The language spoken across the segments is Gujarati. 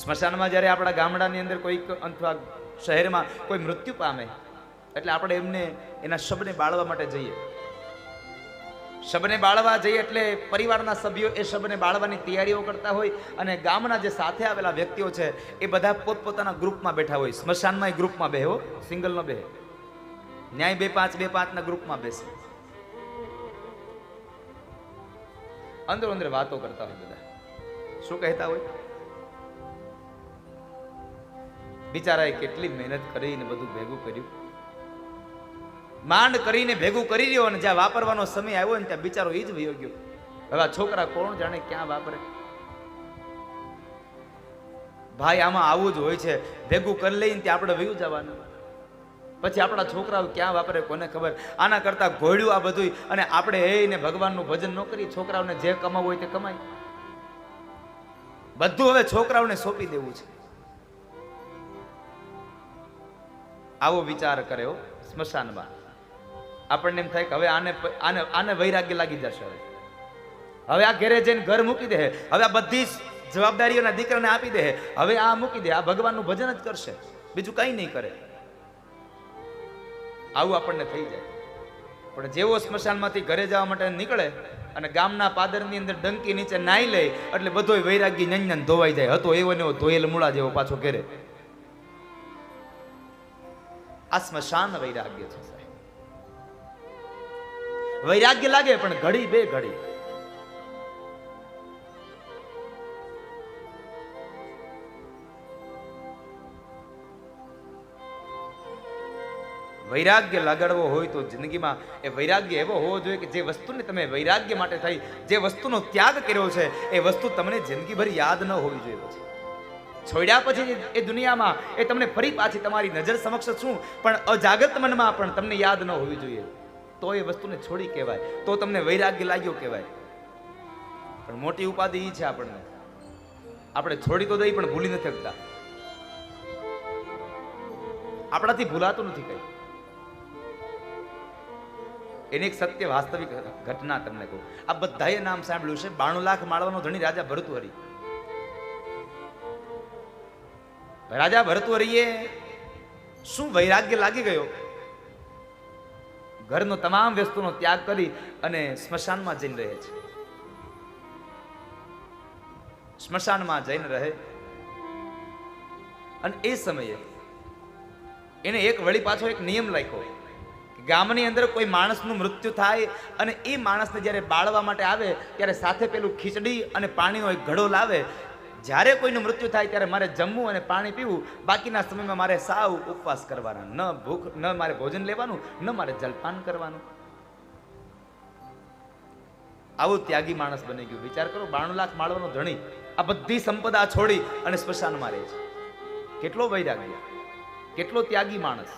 સ્મશાનમાં જ્યારે આપણા ગામડાની અંદર કોઈક અથવા શહેરમાં કોઈ મૃત્યુ પામે, એટલે આપણે એમને એના શબને બાળવા માટે જઈએ. શબને બાળવા જઈએ એટલે પરિવારના સભ્યો એ શબને બાળવાની તૈયારીઓ કરતા હોય અને ગામના જે સાથે આવેલા વ્યક્તિઓ છે એ બધા પોતપોતાના ગ્રુપમાં બેઠા હોય. સ્મશાનમાં એ ગ્રુપમાં બેહો સિંગલ ન બેહે. ન્યાય બે પાંચ, બે પાંચના ગ્રુપમાં બેસે. અંદર અંદર વાતો કરતા હોય બધા. શું કહેતા હોય? બિચારાએ કેટલી મહેનત કરીને બધું ભેગું કર્યું. માંડ કરીને ભેગું કરી રહ્યો અને જ્યાં વાપરવાનો સમય આવ્યો ને ત્યાં બિચારો એ જ વયો ગયો. હવે છોકરા કોણ જાણે ક્યાં વાપરે? ભાઈ, આમાં આવું જ હોય છે. ભેગું કરી લઈને ત્યાં આપણે વયું જવાનું. પછી આપણા છોકરાઓ ક્યાં વાપરે કોને ખબર? આના કરતા ઘોડ્યું આ બધું અને આપણે એને ભગવાનનું ભજન ન કરીએ, છોકરાઓને જે કમાવું હોય તે કમાય. બધું હવે છોકરાઓને સોંપી દેવું છે. આવો વિચાર કર્યો સ્મશાનમાં. આપણને એમ થાય કે હવે આને આને આને વૈરાગ્ય લાગી જશે હવે. હવે આ ઘેરે જઈને ઘર મૂકી દે. હવે આ બધી જવાબદારીઓના દીકરાને આપી દે. હવે આ મૂકી દે. આ ભગવાનનું ભજન જ કરશે. બીજું કંઈ નહીં કરે. આવું આપણને થઈ જાય. પણ જેવો સ્મશાનમાંથી ઘરે જવા માટે નીકળે અને ગામના પાદરની અંદર ડંકી નીચે નાઈ લે, એટલે બધોય વૈરાગી નંજન ધોવાઈ જાય. હતો એવો ને એવો ધોયેલ મૂળા જેવો પાછો ઘેરે. આ સ્મશાન વૈરાગ્ય છે સાહેબ વૈરાગ્ય લાગે, પણ ઘડી બે ઘડી. વૈરાગ્ય લગાડવો હોય તો જિંદગીમાં એ વૈરાગ્ય એવો હોવો જોઈએ કે જે વસ્તુને તમે વૈરાગ્ય માટે થઈ, જે વસ્તુનો ત્યાગ કર્યો છે, એ વસ્તુ તમને જિંદગીભર યાદ ન હોવી જોઈએ પછી. છોડ્યા પછી એ દુનિયામાં એ તમને ફરી પાછી તમારી નજર સમક્ષ શું પણ અજાગત મનમાં પણ તમને યાદ ન હોવી જોઈએ. તો એ વસ્તુને છોડી કહેવાય. તો તમને વૈરાગ્ય લાગ્યો કહેવાય. પણ મોટી ઉપાધિ એ છે આપણને. આપણે છોડી તો દઈ પણ ભૂલી નથી શકતા. આપણાથી ભૂલાતું નથી કઈ. એની એક સત્ય વાસ્તવિક ઘટના તમને કહું. આ બધાએ નામ સાંભળ્યું છે. બાણું લાખ માળવાનો ધણી રાજા ભરતુહરી. રાજા ભરતુહરીએ શું વૈરાગ્ય લાગી ગયો? ઘરનો તમામ વસ્તુનો ત્યાગ કરી અને સ્મશાનમાં જઈને રહે છે. સ્મશાનમાં જઈને રહે. અને એ સમયે એને એક વળી પાછો એક નિયમ લખ્યો ગામની અંદર કોઈ માણસનું મૃત્યુ થાય અને એ માણસને જ્યારે બાળવા માટે આવે, ત્યારે સાથે પેલું ખીચડી અને પાણીનો એક ઘડો લાવે જ્યારે કોઈનું મૃત્યુ થાય ત્યારે મારે જમવું અને પાણી પીવું, બાકીના સમયમાં મારે સાવ ઉપવાસ કરવાના. ન ભૂખ, ન મારે ભોજન લેવાનું, ન મારે જલપાન કરવાનું. આવું ત્યાગી માણસ બની ગયું. વિચાર કરો, બાણું લાખ માળવાનો ધણી આ બધી સંપદા છોડી અને સ્મશાનમાં રહે છે. કેટલો વૈરાગ્ય, કેટલો ત્યાગી માણસ.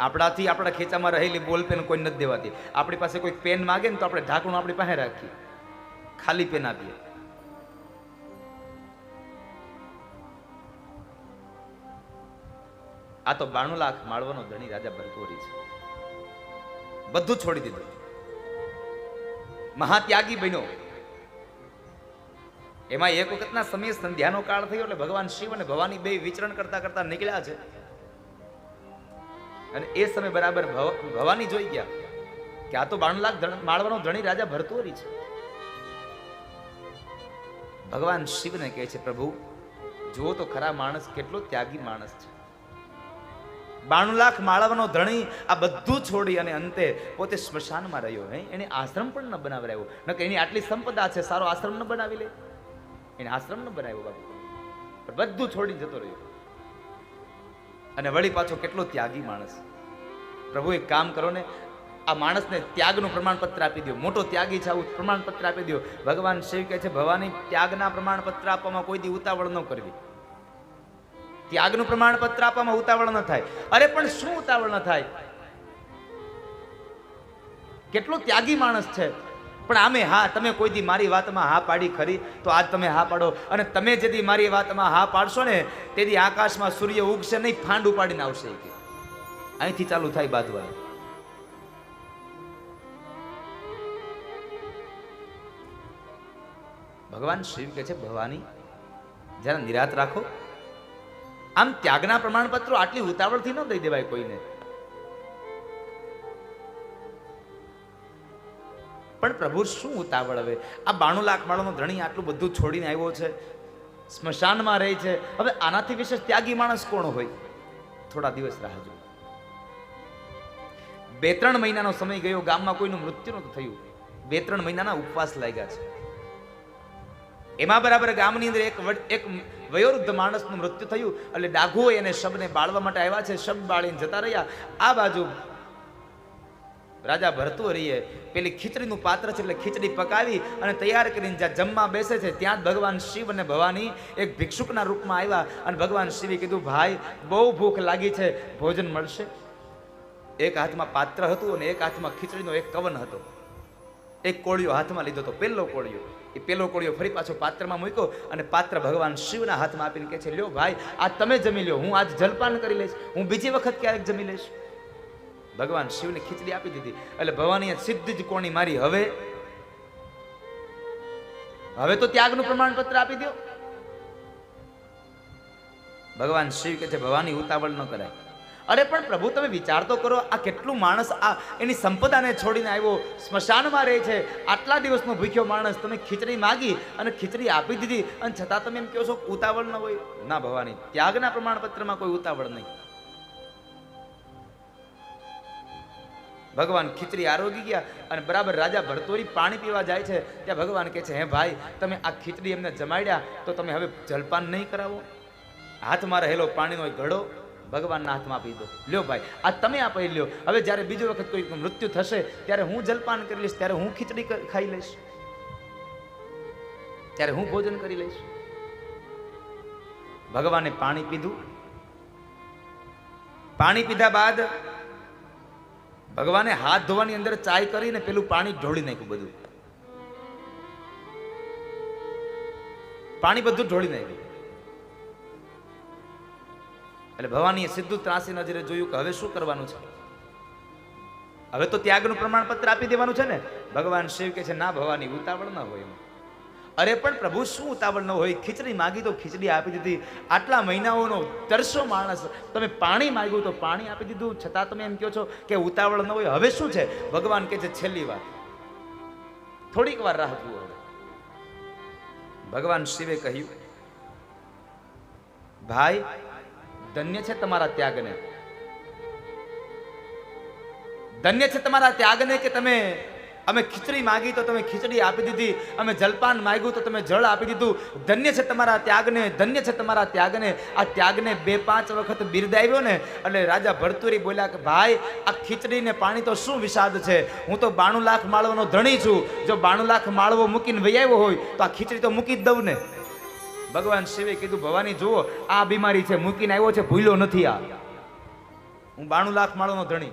આપણાથી આપણા ખેંચામાં રહેલી બોલ પેન કોઈ નથી દેવાતી. આપણી પાસે કોઈ પેન માગે ને તો આપણે ઢાંકણું આપણી પાસે રાખીએ. ખાલી પેન આપીએ. આ તો બાણું લાખ માળવાનો ધણી રાજા ભરતોરી છે. બધું છોડી દીધું. મહાત્યાગી બન્યો. એમાં એક વખતના સમયે સંધ્યાનો કાળ થયો એટલે ભગવાન શિવ અને ભવાની બે વિચરણ કરતા કરતા નીકળ્યા છે. અને એ સમય બરાબર ભવ- ભવાની જોઈ ગયા કે આ તો બાણું લાખ માળવાનો ધણી રાજા ભરતુરી છે. ભગવાન શિવને કહે છે, પ્રભુ, જુઓ તો ખરા માણસ કેટલો ત્યાગી માણસ છે. બાણું લાખ માળવાનો ધણી આ બધું છોડી અને અંતે પોતે સ્મશાનમાં રહ્યો. હે? એને આશ્રમ પણ ન બનાવરાયો. ન કે એની આટલી સંપદા છે, સારો આશ્રમ ન બનાવી લે. એને આશ્રમ ન બનાવ્યો બાપુ. બધું છોડી જતો રહ્યો. અને વળી પાછો કેટલો ત્યાગી માણસ. પ્રભુ, એક કામ કરો ને આ માણસને ત્યાગનું પ્રમાણપત્ર આપી દો. મોટો ત્યાગી છે આવું પ્રમાણપત્ર આપી દો. ભગવાન શિવ કહે છે, ભવાની ત્યાગના પ્રમાણપત્ર આપવામાં કોઈ દી ઉતાવળ ન કરવી. ત્યાગનું પ્રમાણપત્ર આપવામાં ઉતાવળ ન થાય. અરે, પણ શું ઉતાવળ ન થાય? કેટલો ત્યાગી માણસ છે. પણ આમે હા, તમે કોઈ દી મારી વાતમાં હા પાડી ખરી, તો આજ તમે હા પાડો. અને તમે જેથી મારી વાતમાં હા પાડશો ને તેથી આકાશમાં સૂર્ય ઉગશે નહીં, ફાંડ ઉપાડીને આવશે અહીંથી ચાલુ થાય બાંધવાનું ભગવાન શિવ કહે છે, ભવાની, જરા નિરાત રાખો. આમ ત્યાગના પ્રમાણપત્રો આટલી ઉતાવળથી ન દઈ દેવાય કોઈને. પણ પ્રભુ શું ઉતાવળ હવે આ બાણું લાખ માળોનો ધણી આટલું બધું છોડીને આવ્યો છે, સ્મશાનમાં રહે છે. હવે આનાથી વિશેષ ત્યાગી માણસ કોણ હોય? થોડા દિવસ રાહ જો બે ત્રણ મહિનાનો સમય ગયો, ગામમાં કોઈનું મૃત્યુ નહોતું થયું. બે ત્રણ મહિનાના ઉપવાસ લાગ્યા છે. એમાં બરાબર ગામની અંદર એક એક વયોવૃદ્ધ માણસનું મૃત્યુ થયું. એટલે ડાઘુઓ એને શબને બાળવા માટે આવ્યા છે. શબ બાળીને જતા રહ્યા. આ બાજુ રાજા ભરતું રહીએ. પેલી ખીચડીનું પાત્ર છે એટલે ખીચડી પકાવી અને તૈયાર કરીને જ્યાં જમવા બેસે છે, ત્યાં જ ભગવાન શિવ અને ભવાની એક ભિક્ષુકના રૂપમાં આવ્યા અને ભગવાન શિવે કીધું, ભાઈ, બહુ ભૂખ લાગી છે. ભોજન મળશે. એક હાથમાં પાત્ર હતું અને એક હાથમાં ખીચડીનો એક કવન હતો. એક કોળિયો હાથમાં લીધો હતો. પેલો કોળિયો. એ પેલો કોળિયો ફરી પાછો પાત્રમાં મૂક્યો અને પાત્ર ભગવાન શિવના હાથમાં આપીને કહે છે, લ્યો ભાઈ, આ તમે જમી લ્યો, હું આજ જલપાન કરી લઈશ, હું બીજી વખત ક્યારેક જમી લઈશ. ભગવાન શિવને ખીચડી આપી દીધી, એટલે ભવાનીએ સીધી જ કોણી મારી, હવે હવે તો ત્યાગનું પ્રમાણપત્ર આપી દો ભગવાન શિવ કહે છે, ભવાની ઉતાવળ ન કરાય. અરે, પણ પ્રભુ, તમે વિચાર તો કરો, આ કેટલું માણસ આ એની સંપદાને છોડીને આવ્યો, સ્મશાનમાં રહે છે, આટલા દિવસનો ભૂખ્યો માણસ, તમે ખીચડી માગી અને ખીચડી આપી દીધી, અને છતાં તમે એમ કહો છો ઉતાવળ ન હોય. ના ભવાની, ત્યાગના પ્રમાણપત્રમાં કોઈ ઉતાવળ નહીં. ભગવાન ખીચડી આરોગી ગયા અને બરાબર રાજા ભરતોરી પાણી પીવા જાય છે, ત્યાં ભગવાન કહે છે, હે ભાઈ, તમે આ ખીચડી એમને જમાડ્યા, તો તમે હવે જલપાન નહીં કરાવો? હાથમાં રહેલો પાણીનો ઘડો ભગવાનના હાથમાં આપી દો. લ્યો ભાઈ, આ તમે આપી લ્યો. હવે જ્યારે બીજી વખત કોઈ મૃત્યુ થશે, ત્યારે હું જલપાન કરી લઈશ, ત્યારે હું ખીચડી ખાઈ લઈશ. ત્યારે હું ભોજન કરી લઈશ. ભગવાને પાણી પીધું. પાણી પીધા બાદ ભગવાને હાથ ધોવાની અંદર ચાય કરીને પેલું પાણી ઢોળી નાખ્યું બધું. પાણી બધું ઢોળી નાખ્યું. એટલે ભવાનીએ સીધું ત્રાસી નજરે જોયું કે હવે શું કરવાનું છે? હવે તો ત્યાગનું પ્રમાણપત્ર આપી દેવાનું છે ને? ભગવાન શિવ કે છે, ના ભવાની, ઉતાવળ ન હોય અરે પણ પ્રભુ, શું ઉતાવળ ન હોય? ખીચડી માગી તો ખીચડી આપી દીધી. આટલા મહિનાઓનો તરસો માણસ, તમે પાણી માગ્યું તો પાણી આપી દીધું. છતાં તમે એમ કહો છો કે ઉતાવળ ન હોય. હવે શું છે? ભગવાન કે છે, છેલ્લી વાર. થોડીક વાર રાહ જુઓ હવે. ભગવાન શિવે કહ્યું, ભાઈ ધન્ય છે તમારા ત્યાગને? ધન્ય છે તમારા ત્યાગને કે તમે, અમે ખીચડી માગી તો તમે ખીચડી આપી દીધી, અમે જલપાન માગ્યું તો તમે જળ આપી દીધું. ધન્ય છે તમારા ત્યાગને, ધન્ય છે તમારા ત્યાગને. આ ત્યાગને બે પાંચ વખત બિરદાવ્યો ને, એટલે રાજા ભરતુરી બોલ્યા કે, ભાઈ, આ ખીચડી ને પાણી તો શું વિષાદ છે? હું તો બાણું લાખ માળવાનો ધણી છું. જો બાણું લાખ માળવો મૂકીને વૈયાવ્યો હોય, તો આ ખીચડી તો મૂકી જ દઉં ને. ભગવાન શિવે કીધું, ભવાની જુઓ, આ બીમારી છે, મૂકીને આવ્યો છે, ભૂલ્યો નથી આ. હું બાણું લાખ માળોનો ધણી.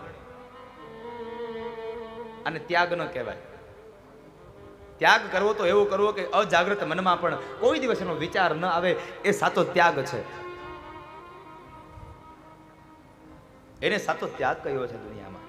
અને ત્યાગ ન કહેવાય. ત્યાગ કરવો તો એવો કરવો કે અજાગ્રત મનમાં પણ કોઈ દિવસ એનો વિચાર ન આવે, એ સાચો ત્યાગ છે. એને સાચો ત્યાગ કયો છે દુનિયામાં?